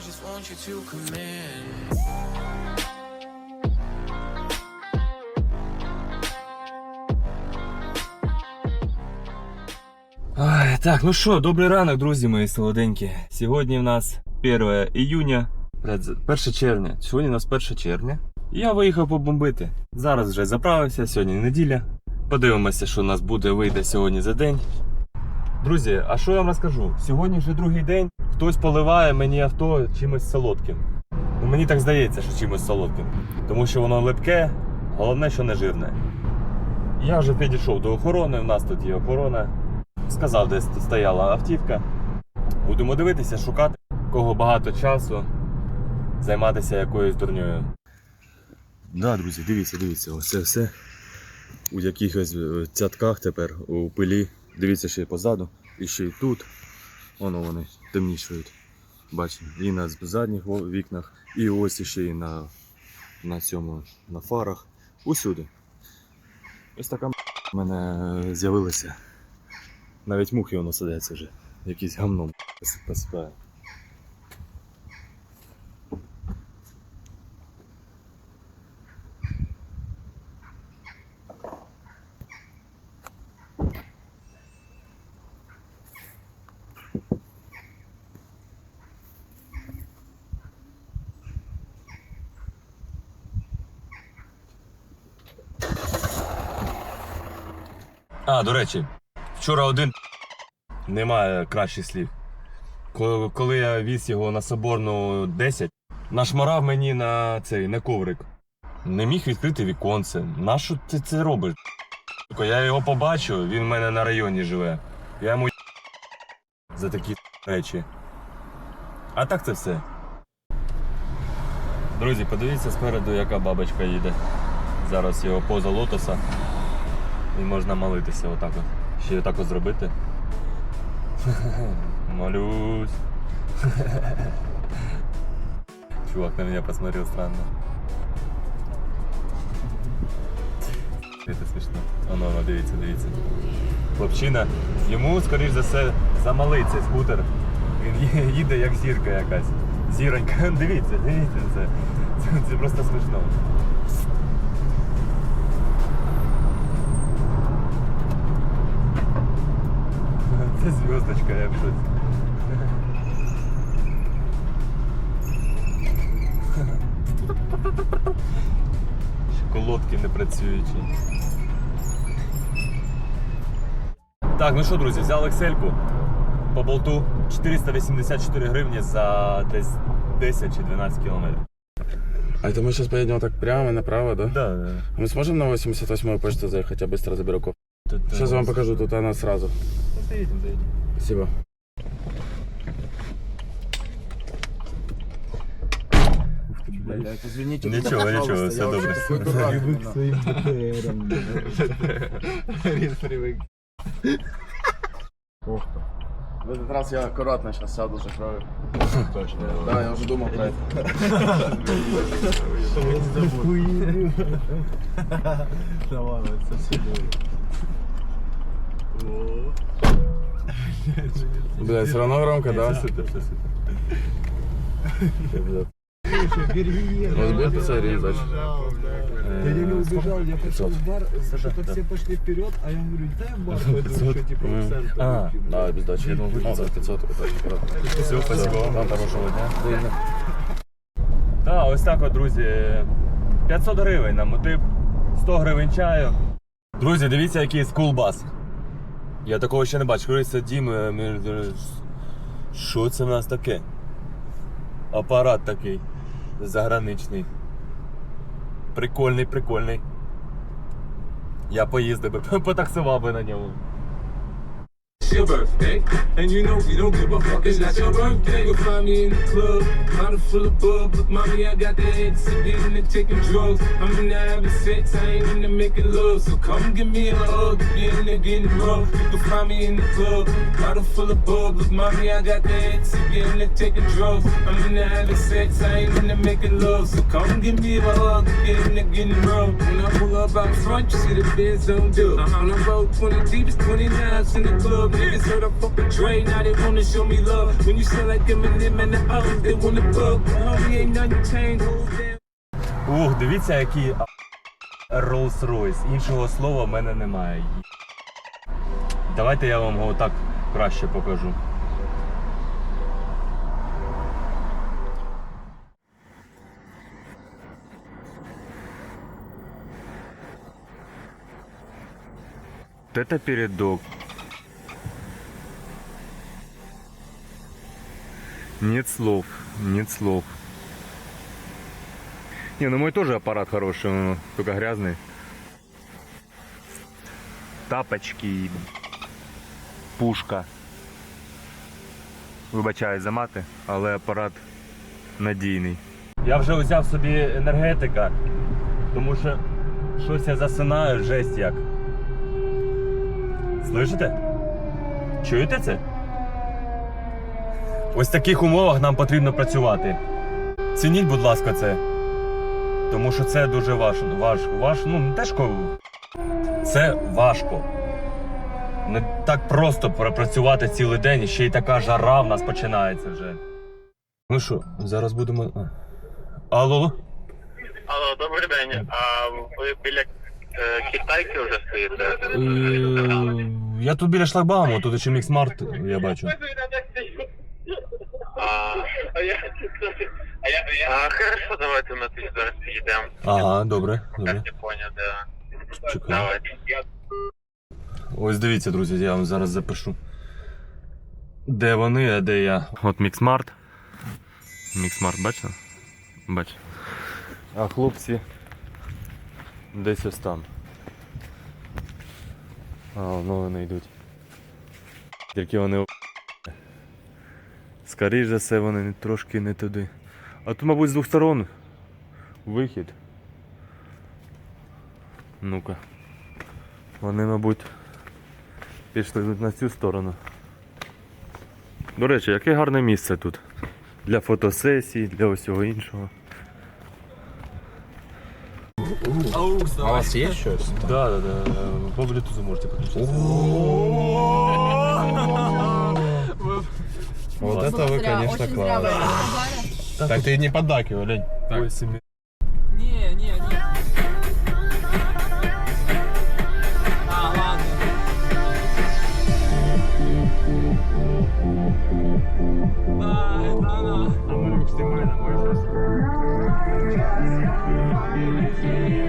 Just want you to come in. Ай, так, ну що, добрий ранок, друзі мої солоденькі. Сьогодні в нас 1 іюня, 1 червня. Сьогодні у нас 1 червня. Я виїхав побомбити. Зараз вже заправився, сьогодні неділя. Подивимося, що у нас буде вийде сьогодні за день. Друзі, а що я вам розкажу? Сьогодні вже другий день. Хтось поливає мені авто чимось солодким. Ну, мені так здається, що чимось солодким. Тому що воно липке, головне, що не жирне. Я вже підійшов до охорони, у нас тут є охорона. Сказав, де стояла автівка. Будемо дивитися, шукати, кого багато часу займатися якоюсь дурньою. Да, друзі, дивіться, дивіться, ось все у якихось е, цятках тепер, у пилі. Дивіться ще й позаду, і ще й тут. Воно вони темнішують. Бачимо, і на задніх вікнах, і ось ще і на, на цьому, на фарах. Усюди. Ось така в мене з'явилася. Навіть мухи воно садяться вже. Якісь гамном посипає. А, до речі, вчора один немає кращих слів. Коли, я віз його на соборну 10, нашмарав мені на цей на коврик. Не міг відкрити віконце. Нащо ти це робиш? Я його побачив, він в мене на районі живе. Я йому за такі речі. А так це все. Друзі, подивіться спереду, яка бабочка їде. Зараз його поза лотоса. І можна молитися отак от. Ще отак от зробити. Молюсь. Чувак на меня посмотрел странно. Это смішно. Оно, оно, дивіться, дивіться. Хлопчина, йому, скоріш за все, замалий цей скутер. Він їде як зірка якась. Зіронька. Дивіться, дивіться це. Це, це просто смішно. Це зв'язочка, я в шоці. Колодки не працюючі. Так, ну що, друзі, взяли Excel по болту 484 гривні за десь 10 чи 12 кілометрів. А это мы сейчас поедем вот так прямо направо, да? Да, да. Мы сможем на 88-ю почту заехать? Я быстро заберу кофе. Сейчас я вам покажу, тут она сразу. Заїдемо, заїдемо. Спасибо. Блять, извините. Нічого, нічого, все добре. Привык к своим БТРам. Привык. Ох ты. В этот раз я аккуратно сейчас сяду, закрою. Точно. Да, я уже думал про это. Хуйню. Да ладно, это все Блять, все равно громко, да? Все супер, все супер. Вас будет писать или не сдача? Я не убежал, я пошел 500. в бар, что-то все пошли вперед, а я говорю, дай в бар пойду, 500. что типа в центр. А, выпью». Да, без сдачи. Я думал, вы О, да, 500. это очень аккуратно. Все, спасибо вам. Вам хорошего дня. Так, ось так от, друзі. 500 гривень на мотив, 100 гривень чаю. Друзі, дивіться, який скулбас. Я такого ще не бачив. Коли Дім, що це в нас таке? Апарат такий заграничний. Прикольний, прикольний. Я поїздив би, потаксував би на ньому. It's your birthday, and you know we don't give a fuck. It's not your birthday. You'll find me in the club, bottle full of bub. But mommy, I got the head to get into taking drugs. I'm into having sex, I ain't into making love. So come give me a hug, get into getting rough. You can find me in the club, bottle full of bub. But mommy, I got the head to get into taking drugs. I'm into having sex, I ain't into making love. So come give me a hug, get into getting rough. When I pull up out front, you see the Benz on dub. On the road 20 deep, it's 29s in the club. niggas heard I fuck with Dre, now they wanna show me love. When you sound like Eminem and the album, they wanna bug. Homie, ain't nothing changed, hold down. Ух, дивіться, який Rolls-Royce. Іншого слова в мене немає. Давайте я вам його так краще покажу. Это передок. Нет слов, нет слов. Не, ну мой тоже аппарат хороший, он только грязный. Тапочки, пушка. Вибачаю за мати, але апарат надійний. Я вже взяв собі енергетика, тому що щось я засинаю, жесть як. Слышите? Чуєте це? Ось в таких умовах нам потрібно працювати. Цініть, будь ласка, це. Тому що це дуже важко. Важ, важ, ну не тяжко. Це важко. Не так просто пропрацювати цілий день, ще й така жара в нас починається вже. Ну що, зараз будемо. Алло? Алло, добрий день. А ви біля китайки вже стоїте? Е, Я тут біля шлагбауму, тут ще міксмарт, я бачу. А, а я, а хорошо, давайте ми тоді зараз підійдемо. Ага, добре, добре. Чекаю. Давайте. Ось дивіться, друзі, я вам зараз запишу. Де вони, а де я? От Міксмарт. Міксмарт, бачите? Бачите. А хлопці десь ось там. А, воно вони йдуть. Тільки вони. Скоріш за все, вони трошки не туди. А тут, мабуть, з двох сторон вихід. Ну-ка. Вони, мабуть, пішли на цю сторону. До речі, яке гарне місце тут. Для фотосесій, для усього іншого. А у вас є щось? Да, да, да. По Bluetooth можете підключитися. Вот это вы, конечно, класс. Так ты не поддакивай, лень. Ой, сім'я. Не, не, не. А, ладно. Да, это она. Дякую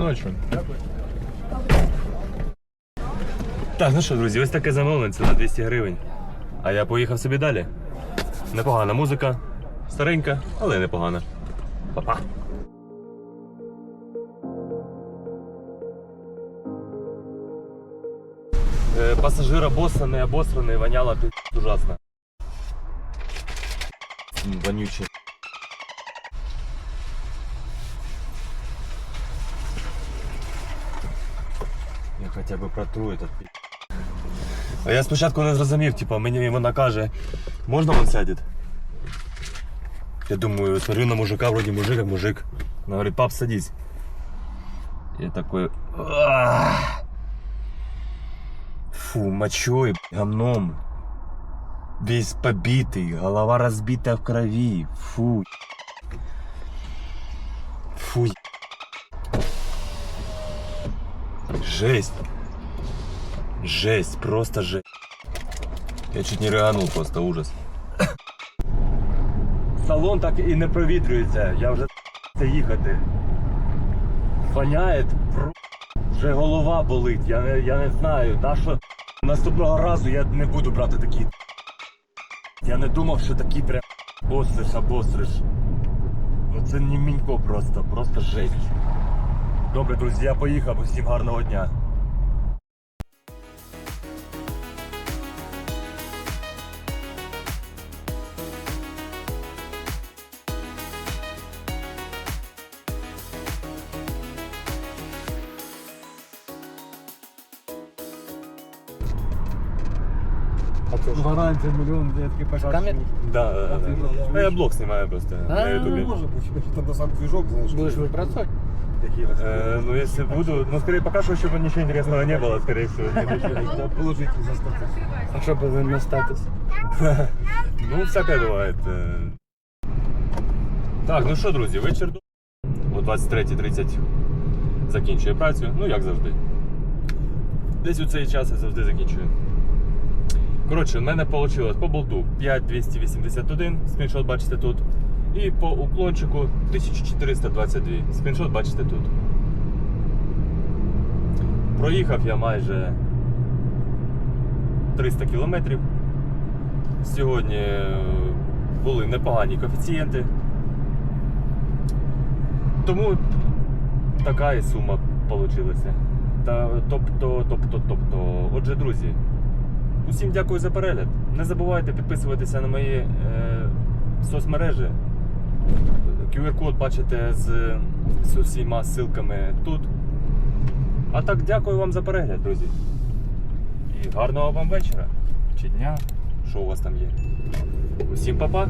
Тихої ночі. Так, ну що, друзі, ось таке замовлення, це на 200 гривень. А я поїхав собі далі. Непогана музика, старенька, але непогана. Па-па. Е, Пасажир обосраний, обосраний, воняло під ужасно. Вонючий. Я хоча б протру этот пі- А я спочатку не зрозумів, типа, мені вона каже, можна він сядет? Я думаю, смотрю на мужика, вроде мужик, как мужик. Она говорит, пап, садись. Я такой, «Ах». фу, мочой, гомном. Весь побитый, голова разбита в крови. Фу. Фу. Жесть. Жесть, просто жесть. Я чуть не реганул, просто ужас. Салон так і не провітрюється, я вже це їхати. Воняє, про- вже голова болить, я не, я не знаю. На що наступного разу я не буду брати такі. Я не думав, що такі прям остриш обостриш. Ну це не мінько просто, просто жесть. Добре, друзі, я поїхав, усім гарного дня. Гарантія мільйон, я такий перший. Камер? Да, да, да, ти да. ж- А я блог знімаю просто на А, ютубі. Може бути, що там сам движок, знаєш. Будешь выбрасывать? Э, ну, если буду, ну, скорее, пока что, чтобы ничего интересного не было, скорее всего. Да, положити за статус. А что бы на статус? Ну, всякое бывает. э. Так, ну що, друзі, вечір до- о 23.30 закінчує працю, ну як завжди. Десь у цей час я завжди закінчую. Коротше, в мене вийшло по болту 5281, скріншот бачите тут. І по уклончику 1422. Скріншот бачите тут. Проїхав я майже 300 кілометрів. Сьогодні е, були непогані коефіцієнти. Тому така і сума вийшла. Та, тобто, тобто, тобто. Отже, друзі, усім дякую за перегляд. Не забувайте підписуватися на мої е, соцмережі. QR-код бачите з, з усіма ссылками тут. А так, дякую вам за перегляд, друзі. І гарного вам вечора чи дня, що у вас там є. Усім па-па!